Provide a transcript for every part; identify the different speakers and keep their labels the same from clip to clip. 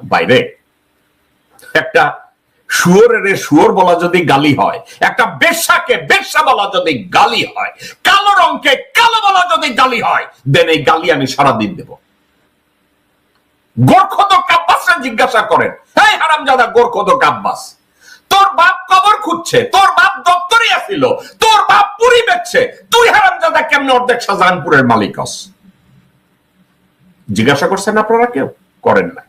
Speaker 1: বাইরে। একটা শুয়োরের শুয়োর বলা যদি গালি হয়, একটা বেশ্যাকে বেশ্যা বলা যদি গালি হয়, কালো রঙকে কালো বলা যদি গালি হয় দেন এই গালি আমি সারাদিন দেব। গোর্খদ কাব্বাসরা জিজ্ঞাসা করেন হ্যাঁ হারামজাদা গোর্খদ কাব্বাস তোর বাপ কবর খুঁজছে, তোর বাপ দপ্তরে আসিল তোর বাপ পুরি বেচছে, তুই হারাম হারামজাদা কেমন অর্ধেক শাহজাহানপুরের মালিক জিজ্ঞাসা করছেন আপনারা কেউ? করেন না।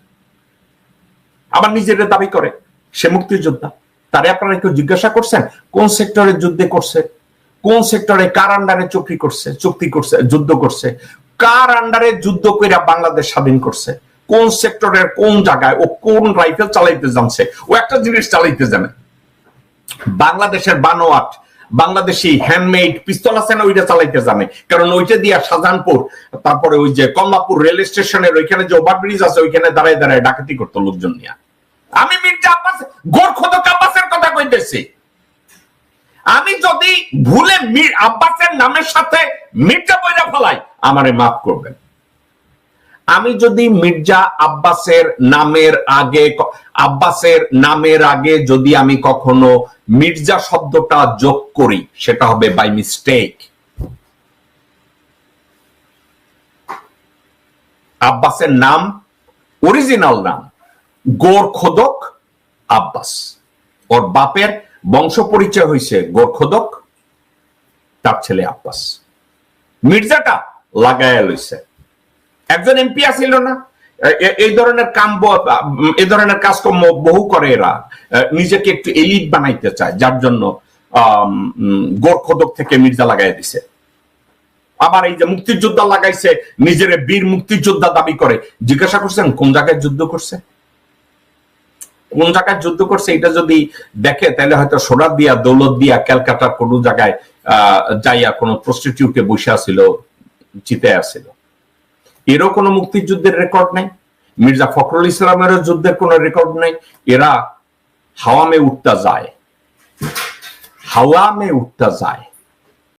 Speaker 1: আবার নিজের দাবি করে। সে মুক্তিযোদ্ধা। তারে আপনারা কেউ জিজ্ঞাসা করছেন, কোন সেক্টরে যুদ্ধে করছে? কোন সেক্টরে কার আন্ডারে চুক্তি করছে? চুক্তি করছে, যুদ্ধ করছে? কার আন্ডারে যুদ্ধ কইরা বাংলাদেশ স্বাধীন করছে? কোন সেক্টরের কোন জায়গায় ও কোন রাইফেল চালাইতে জানছে? ও একটা জিনিস চালাইতে জানে। বাংলাদেশের বানোয়াট, বাংলাদেশি হ্যান্ডমেড পিস্তল আছে না ওইটা চালাইতে জানে। কারণ ওইটা দিয়া শাহজাহানপুর, তারপরে ওই যে কমলাপুর রেল স্টেশনের ওইখানে যে ওভারব্রিজ আছে, ওইখানে দাঁড়ায় দাঁড়ায় ডাকাতি করতো লোকজন নিয়ে। আমি মির্জা আব্বাস গোরখদ আব্বাসের কথা কইতেছি। আমি যদি ভুলে মীর আব্বাসের নামের সাথে মির্জা বইরা ফেলাই, আমারে মাফ করবেন। আমি যদি মির্জা আব্বাসের নামের আগে আব্বাসের নামের আগে যদি আমি কখনো মির্জা শব্দটা যোগ করি, সেটা হবে বাই মিস্টেক আব্বাসের নাম অরিজিনাল নাম। গোরখোদক আব্বাস। ওর বাপের বংশ পরিচয় হয়েছে গোরখোদক, তার ছেলে আব্বাস। মির্জাটা লাগায়া লইছে। একজন এমপি আসিল না? এই ধরনের কাম এই ধরনের কাজকর্ম বহু করে এরা। নিজেকে একটু এলিট বানাইতে চায়, যার জন্য গোরখোদক থেকে মির্জা লাগাই দিছে। আবার এই যে মুক্তিযোদ্ধা লাগাইছে, নিজের বীর মুক্তিযোদ্ধা দাবি করে। জিজ্ঞাসা করছেন, কোন জায়গায় যুদ্ধ করছে? কোন জায়গায় যুদ্ধ করছে এটা যদি দেখে, তাহলে হয়তো সোনার দিয়া, দৌলত দিয়া ক্যালকাটার কোন জায়গায়, আহ, যাইয়া কোনো প্রস্টিটিউটে বসে আসিল চিতে আসিল। এরও কোনো মুক্তিযুদ্ধের রেকর্ড নাই। মির্জা ফখরুল ইসলামেরও যুদ্ধের কোনো রেকর্ড নাই। এরা হাওয়া মে উঠতা যায়। হাওয়া মে উঠতা যায়।